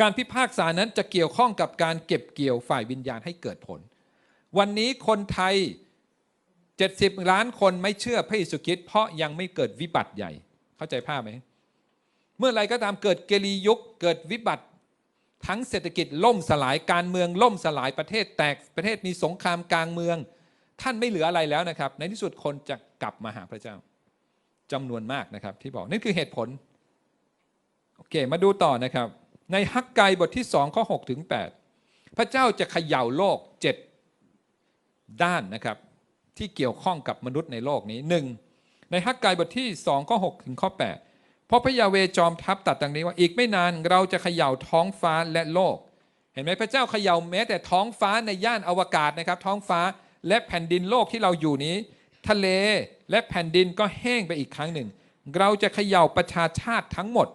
การพิพากษานั้นจะเกี่ยวข้องกับการเก็บเกี่ยวฝ่ายวิญญาณให้เกิดผล วันนี้คนไทย 70 ล้านคนไม่เชื่อพระเยซูคริสต์เพราะยังไม่เกิดวิบัติใหญ่ เข้าใจภาพไหม เมื่อไรก็ตามเกิดเกลียุคเกิดวิบัติ ทั้งเศรษฐกิจล่มสลายการเมืองล่มสลายประเทศแตกประเทศมีสงครามกลางเมือง ท่านไม่เหลืออะไรแล้วนะครับ ในที่สุดคนจะกลับมาหาพระเจ้าจำนวนมากนะครับที่บอกนั่คือเหตุผลโอเคมาดูต่อนะครับ ในฮักไกบทที่สองข้อ6ถึง8พระเจ้าจะเขย่าโลกเจ็ดด้านนะครับ ที่เกี่ยวข้องกับมนุษย์ในโลกนี้หนึ่งในฮักไกบทที่สองข้อ6ถึงข้อ 8 เพราะพระยาเวจอมทัพตัดดังนี้ว่าอีกไม่นานเราจะเขย่าท้องฟ้าและโลก เห็นไหมพระเจ้าเขย่าแม้แต่ท้องฟ้าในย่านอวกาศนะครับ ท้องฟ้าและแผ่นดินโลกที่เราอยู่นี้ ทะเลและแผ่นดินก็แห้งไปอีกครั้งหนึ่ง เราจะเขย่าประชาชาติทั้งหมด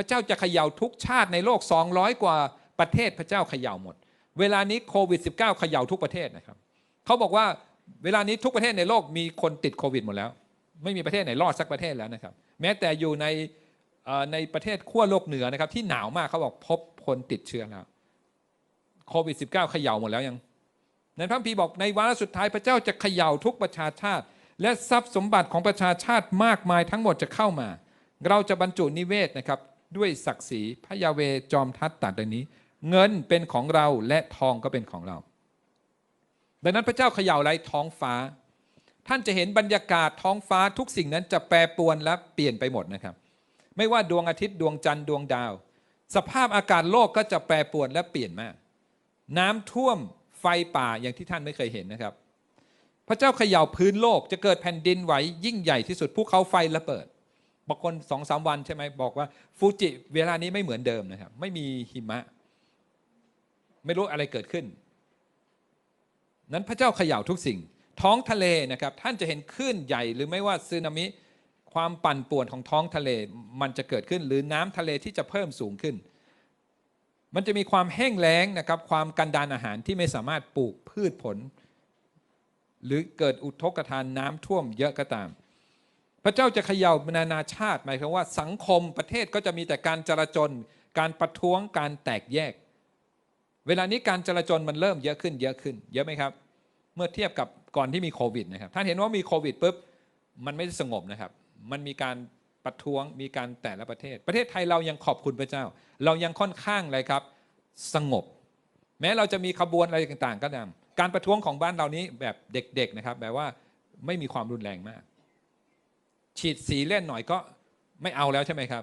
พระเจ้าจะเขย่าทุกชาติในโลก 200 กว่าประเทศพระเจ้าเขย่าหมด เวลานี้โควิด -19 เขย่าทุกประเทศนะครับเขาบอกว่าเวลานี้ทุกประเทศในโลกมีคนติดโควิดหมดแล้ว ไม่มีประเทศไหนรอดสักประเทศแล้วนะครับ แม้แต่อยู่ในในประเทศขั้วโลกเหนือนะครับที่หนาวมากเขาบอกพบคนติดเชื้อแล้วโควิด -19 เขย่าหมดแล้วยังในพระคัมภีบอกในวาระสุดท้ายพระเจ้าจะเขย่าทุกประชาชาติ และทรัพย์สมบัติของประชาชาติมากมายทั้งหมดจะเข้ามา เราจะบรรจุนิเวศนะครับ ด้วยศักดิ์ศรีพระยาเวจอมทัตตัดดังนี้ เงินเป็นของเราและทองก็เป็นของเรา ดังนั้นพระเจ้าเขย่าไรท้องฟ้า ท่านจะเห็นบรรยากาศท้องฟ้าทุกสิ่งนั้นจะแปรปรวนและเปลี่ยนไปหมดนะครับ ไม่ว่าดวงอาทิตย์ดวงจันทร์ดวงดาว สภาพอากาศโลกก็จะแปรปรวนและเปลี่ยนมาก น้ำท่วมไฟป่าอย่างที่ท่านไม่เคยเห็นนะครับ พระเจ้าเขย่าพื้นโลกจะเกิดแผ่นดินไหวยิ่งใหญ่ที่สุดภูเขาไฟระเบิด บางคนสองสามวันใช่ไหมบอกว่าฟูจิเวลานี้ไม่เหมือนเดิมนะครับ ไม่มีหิมะ ไม่รู้อะไรเกิดขึ้น นั้นพระเจ้าเขย่าทุกสิ่ง ท้องทะเลนะครับ ท่านจะเห็นคลื่นใหญ่หรือไม่ว่าซึนามิความปั่นป่วนของท้องทะเลมันจะเกิดขึ้น หรือน้ำทะเลที่จะเพิ่มสูงขึ้น มันจะมีความแห้งแล้งนะครับ ความกันดานอาหารที่ไม่สามารถปลูกพืชผล หรือเกิดอุทกทานน้ำท่วมเยอะก็ตาม พระเจ้าจะเขย่านานาชาติ หมายความว่าสังคมประเทศก็จะมีแต่การจราจน การประท้วงการแตกแยก เวลานี้การจราจนมันเริ่มเยอะขึ้นเยอะขึ้น เยอะไหมครับ เมื่อเทียบกับก่อนที่มีโควิดนะครับท่านเห็นว่ามีโควิดปุ๊บมันไม่สงบนะครับ มันมีการประท้วงมีการแต่ละประเทศ ประเทศไทยเรายังขอบคุณพระเจ้า เรายังค่อนข้างเลยครับสงบ แม้เราจะมีขบวนอะไรต่างๆ ก็ตามการประท้วงของบ้านเรานี้แบบเด็กๆนะครับแบบว่าไม่มีความรุนแรงมาก ฉีดสีเล่นหน่อยก็ไม่เอาแล้วใช่ไหมครับ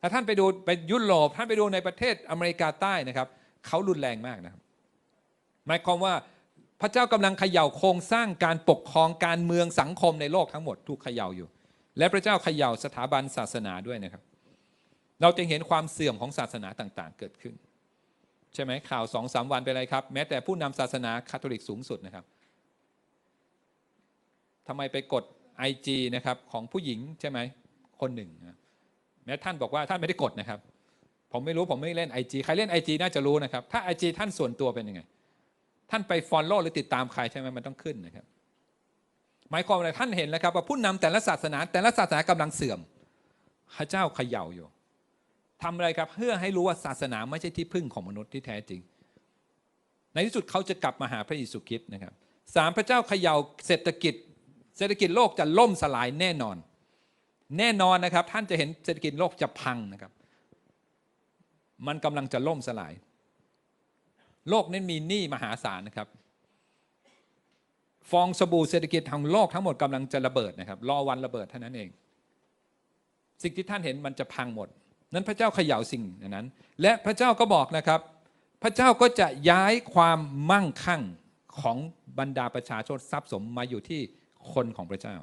ถ้าท่านไปดูไปยุโรปท่านไปดูในประเทศอเมริกาใต้นะครับเขารุนแรงมากนะครับหมายความว่าพระเจ้ากำลังเขย่าโครงสร้างการปกครองการเมืองสังคมในโลกทั้งหมดถูกเขย่าอยู่ และพระเจ้าเขย่าสถาบันศาสนาด้วยนะครับ เราจะเห็นความเสื่อมของศาสนาต่างๆ เกิดขึ้น ใช่ไหมข่าวสองสามวันเป็นไรครับ แม้แต่ผู้นำศาสนาคาทอลิกสูงสุดนะครับทำไมไปกด IG นะครับของผู้หญิงใช่ไหมคนหนึ่งแม้ท่านบอกว่าท่านไม่ได้กดนะครับ ผมไม่รู้ผมไม่เล่น IG ใครเล่น IG น่าจะรู้นะครับ ถ้า IG ท่านส่วนตัวเป็นยังไง ท่านไปฟอลโล่หรือติดตามใครใช่ไหมมันต้องขึ้นนะครับ หมายความว่าท่านเห็นแล้วครับว่าผู้นำแต่ละศาสนา แต่ละศาสนากำลังเสื่อมพระเจ้าเขย่าอยู่ทำอะไรครับเพื่อให้รู้ว่าศาสนาไม่ใช่ที่พึ่งของมนุษย์ที่แท้จริง ในที่สุดเขาจะกลับมาหาพระเยซูคริสต์นะครับสามพระเจ้าเขย่าเศรษฐกิจ เศรษฐกิจโลกจะล่มสลายแน่นอน แน่นอนนะครับ ท่านจะเห็นเศรษฐกิจโลกจะพังนะครับ มันกำลังจะล่มสลาย โลกนั้นมีหนี้มหาศาลนะครับ ฟองสบู่เศรษฐกิจของโลกทั้งหมดกำลังจะระเบิดนะครับ รอวันระเบิดเท่านั้นเอง สิ่งที่ท่านเห็นมันจะพังหมด นั้นพระเจ้าเขย่าสิ่งนั้น และพระเจ้าก็บอกนะครับ พระเจ้าก็จะย้ายความมั่งคั่งของบรรดาประชาชนทรัพย์สมมาอยู่ที่ คนของพระเจ้า